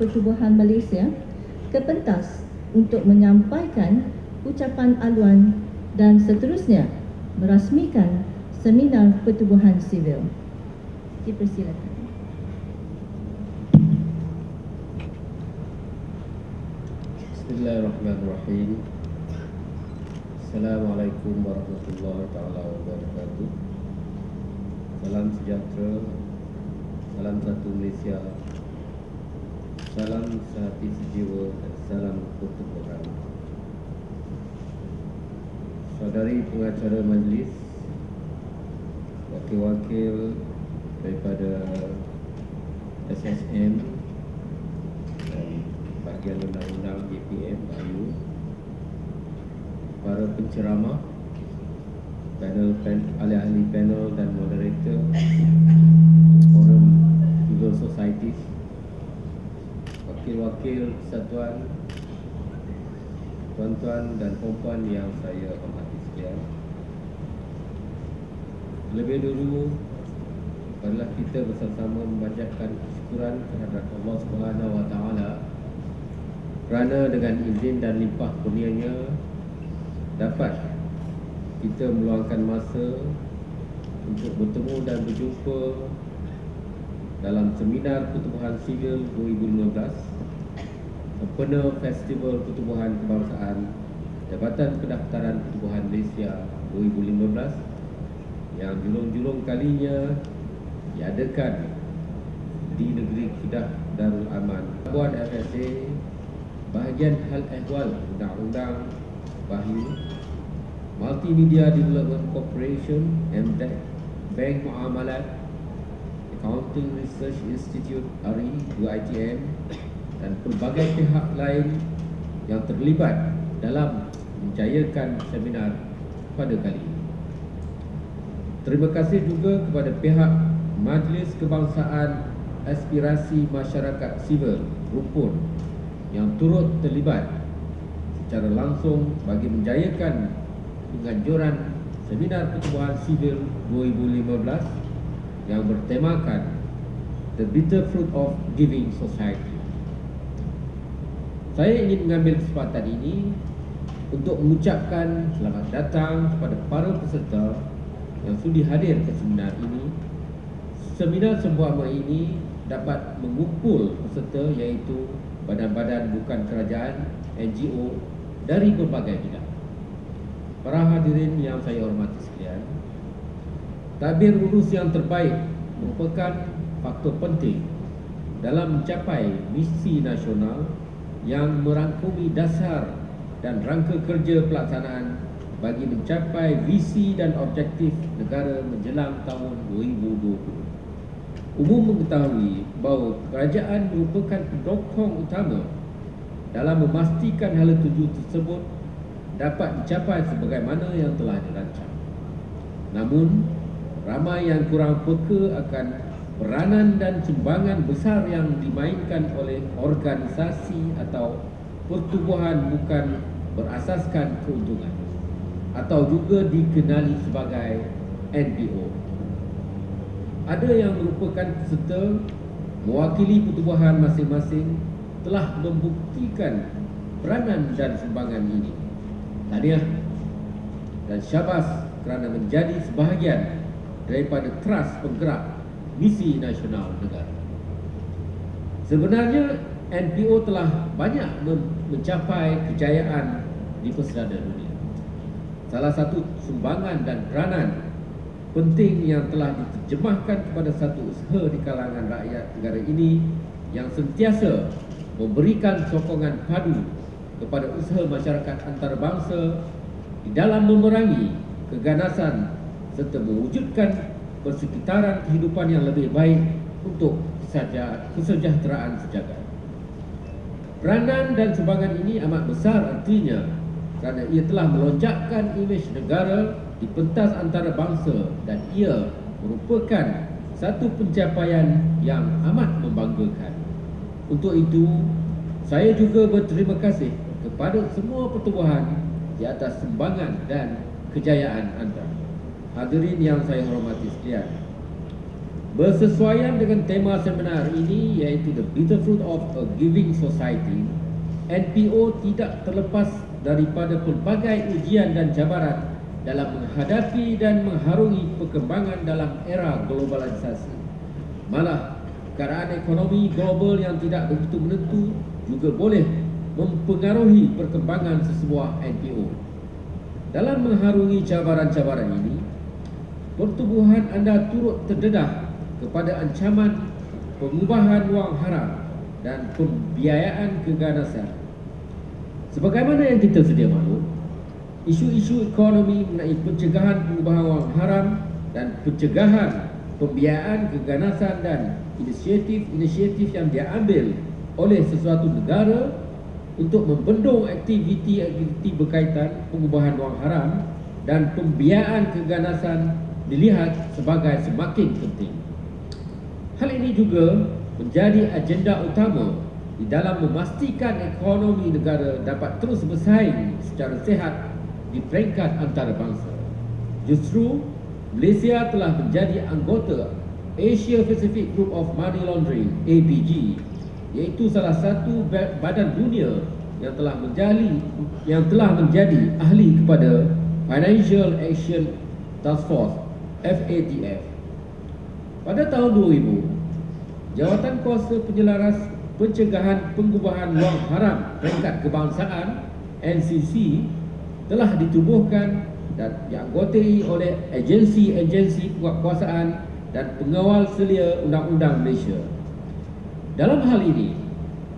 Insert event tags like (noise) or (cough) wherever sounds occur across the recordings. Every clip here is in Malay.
Pertubuhan Malaysia ke pentas untuk menyampaikan ucapan aluan dan seterusnya merasmikan seminar pertubuhan sivil. Dipersilakan. Bismillahirrahmanirrahim. Assalamualaikum warahmatullahi taala wabarakatuh. Salam sejahtera. Salam satu Malaysia. Salam sehati sejiwa dan salam pertubuhan. Saudari pengacara majlis, wakil-wakil daripada SSM dan bahagian undang-undang BPM Bayu, para penceramah, panel ahli-ahli panel dan moderator, forum civil society, wakil-wakil kesatuan, tuan-tuan dan puan yang saya hormati sekalian. Lebih dulu adalah kita bersama-sama memanjatkan kesyukuran terhadap Allah Subhanahu Wa Taala kerana dengan izin dan limpah kurnianya dapat kita meluangkan masa untuk bertemu dan berjumpa dalam seminar Pertubuhan Sivil 2015 sempena Festival Pertubuhan Kebangsaan Jabatan Pendaftaran Pertubuhan Malaysia 2015 yang julung-julung kalinya diadakan di negeri Kedah Darul Aman. Buat FSA bahagian hal ehwal undang-undang Wahyu Multimedia Development Corporation MDEC Bank Muamalat Accounting Research Institute ARI 2ITM dan pelbagai pihak lain yang terlibat dalam menjayakan seminar pada kali ini. Terima kasih juga kepada pihak Majlis Kebangsaan Aspirasi Masyarakat Sivil Rupun yang turut terlibat secara langsung bagi menjayakan penganjuran Seminar Pertubuhan Sivil 2015 yang bertemakan The Bitter Fruit of Giving Society. Saya ingin mengambil kesempatan ini untuk mengucapkan selamat datang kepada para peserta yang sudi hadir ke seminar ini. Seminar sebuah ini dapat mengumpul peserta iaitu badan-badan bukan kerajaan, NGO dari berbagai bidang. Para hadirin yang saya hormati sekalian, tabir urus yang terbaik merupakan faktor penting dalam mencapai misi nasional yang merangkumi dasar dan rangka kerja pelaksanaan bagi mencapai visi dan objektif negara menjelang tahun 2020. Umum mengetahui bahawa kerajaan merupakan pendokong utama dalam memastikan hala tuju tersebut dapat dicapai sebagaimana yang telah dirancang. Namun, ramai yang kurang peka akan peranan dan sumbangan besar yang dimainkan oleh organisasi atau pertubuhan bukan berasaskan keuntungan atau juga dikenali sebagai NPO. Ada yang merupakan peserta mewakili pertubuhan masing-masing telah membuktikan peranan dan sumbangan ini. Tahniah dan syabas kerana menjadi sebahagian daripada teras penggerak misi nasional negara. Sebenarnya NPO telah banyak mencapai kejayaan di pesisir dunia. Salah satu sumbangan dan peranan penting yang telah diterjemahkan kepada satu usaha di kalangan rakyat negara ini yang sentiasa memberikan sokongan padu kepada usaha masyarakat antarabangsa di dalam memerangi keganasan serta mewujudkan persekitaran kehidupan yang lebih baik untuk kesejahteraan sejagat. Peranan dan sumbangan ini amat besar artinya kerana ia telah melonjakkan imej negara di pentas antarabangsa dan ia merupakan satu pencapaian yang amat membanggakan. Untuk itu, saya juga berterima kasih kepada semua pertubuhan di atas sumbangan dan kejayaan anda. Hadirin yang saya hormati sekalian. Bersesuaian dengan tema seminar ini iaitu The Bitter Fruit of a Giving Society, NPO tidak terlepas daripada pelbagai ujian dan cabaran dalam menghadapi dan mengharungi perkembangan dalam era globalisasi. Malah, keadaan ekonomi global yang tidak begitu menentu juga boleh mempengaruhi perkembangan sesebuah NPO. Dalam mengharungi cabaran-cabaran ini, pertubuhan anda turut terdedah kepada ancaman pengubahan wang haram dan pembiayaan keganasan. Sebagaimana yang kita sedia maklum, isu-isu ekonomi mengenai pencegahan pengubahan wang haram dan pencegahan pembiayaan keganasan dan inisiatif-inisiatif yang diambil oleh sesuatu negara untuk membendung aktiviti-aktiviti berkaitan pengubahan wang haram dan pembiayaan keganasan dilihat sebagai semakin penting. Hal ini juga menjadi agenda utama di dalam memastikan ekonomi negara dapat terus bersaing secara sehat di peringkat antarabangsa. Justru, Malaysia telah menjadi anggota Asia Pacific Group of Money Laundering APG iaitu salah satu badan dunia yang telah menjadi yang telah menjadi ahli kepada Financial Action Task Force FATF pada tahun 2000, Jawatan Kuasa Penyelaras Pencegahan Pengubahan Wang Haram Peringkat Kebangsaan NCC telah ditubuhkan dan dianggotai oleh agensi-agensi kekuasaan dan pengawal selia Undang-Undang Malaysia. Dalam hal ini,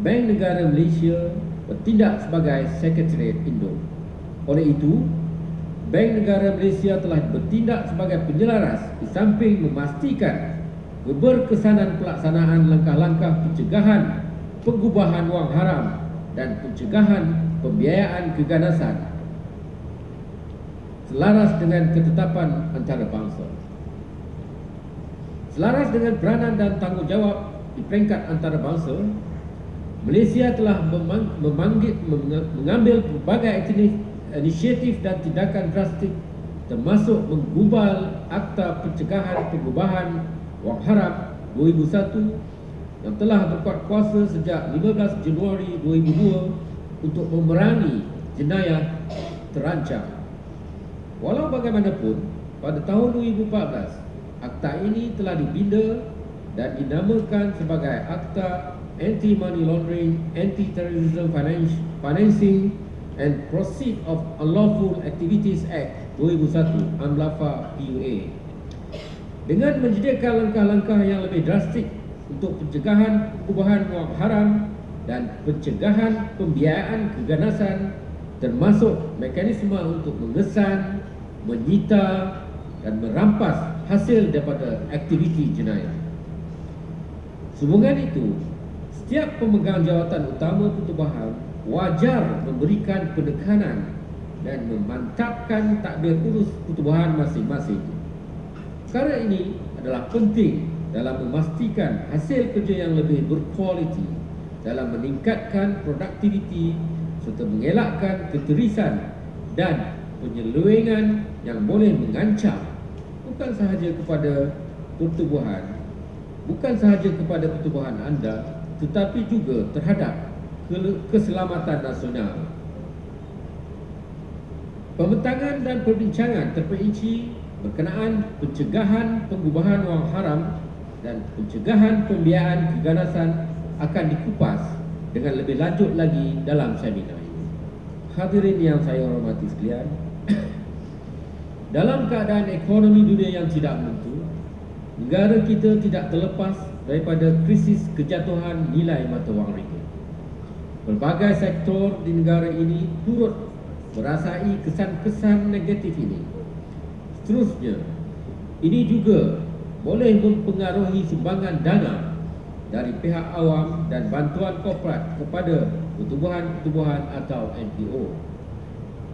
Bank Negara Malaysia bertindak sebagai Sekretariat Indo. Oleh itu, Bank Negara Malaysia telah bertindak sebagai penyelaras di samping memastikan keberkesanan pelaksanaan langkah-langkah pencegahan pengubahan wang haram dan pencegahan pembiayaan keganasan selaras dengan ketetapan antarabangsa. Selaras dengan peranan dan tanggungjawab di peringkat antarabangsa, Malaysia telah memanggil, mengambil berbagai aktiviti inisiatif dan tindakan drastik termasuk menggubal Akta Pencegahan Pengubahan Wang Harap 2001 yang telah berkuat kuasa sejak 15 Januari 2002 untuk memerangi jenayah terancam. Walau bagaimanapun, pada tahun 2014, akta ini telah dibina dan dinamakan sebagai Akta Anti-Money Laundering, Anti-Terrorism Financing and Proceed of Unlawful Activities Act 2001 UNLAFA PUA dengan menyediakan langkah-langkah yang lebih drastik untuk pencegahan pengubahan wang haram dan pencegahan pembiayaan keganasan termasuk mekanisme untuk mengesan, menyita dan merampas hasil daripada aktiviti jenayah. Sehubungan itu, setiap pemegang jawatan utama pertubuhan wajar memberikan penekanan dan memantapkan takbir urus pertubuhan masing-masing. Perkara ini adalah penting dalam memastikan hasil kerja yang lebih berkualiti dalam meningkatkan produktiviti serta mengelakkan keterisan dan penyelewengan yang boleh mengancam bukan sahaja kepada pertubuhan bukan sahaja kepada pertubuhan anda tetapi juga terhadap keselamatan nasional. Pembentangan dan perbincangan terperinci berkenaan pencegahan pengubahan wang haram dan pencegahan pembiayaan keganasan akan dikupas dengan lebih lanjut lagi dalam seminar ini. Hadirin yang saya hormati sekalian, (coughs) dalam keadaan ekonomi dunia yang tidak menentu, negara kita tidak terlepas daripada krisis kejatuhan nilai mata wang ringgit. Pelbagai sektor di negara ini turut merasai kesan-kesan negatif ini. Seterusnya, ini juga boleh mempengaruhi sumbangan dana dari pihak awam dan bantuan korporat kepada pertubuhan-pertubuhan atau NPO.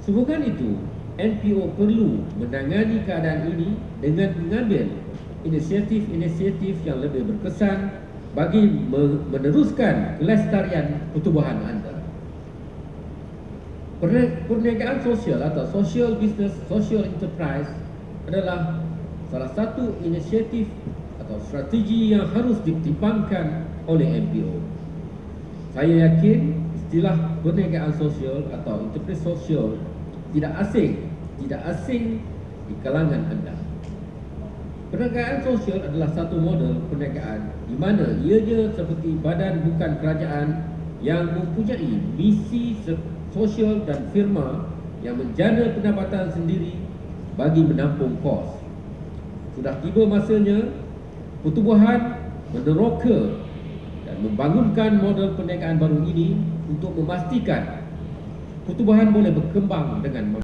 Sehubungan itu, NPO perlu menangani keadaan ini dengan mengambil inisiatif-inisiatif yang lebih berkesan bagi meneruskan kelestarian pertubuhan anda. Perniagaan sosial atau social business, social enterprise adalah salah satu inisiatif atau strategi yang harus dipertimbangkan oleh MPO. Saya yakin istilah perniagaan sosial atau enterprise sosial tidak asing, tidak asing di kalangan anda. Perniagaan sosial adalah satu model perniagaan di mana ianya seperti badan bukan kerajaan yang mempunyai misi sosial dan firma yang menjana pendapatan sendiri bagi menampung kos. Sudah tiba masanya pertubuhan meneroka dan membangunkan model perniagaan baru ini untuk memastikan pertubuhan boleh berkembang dengan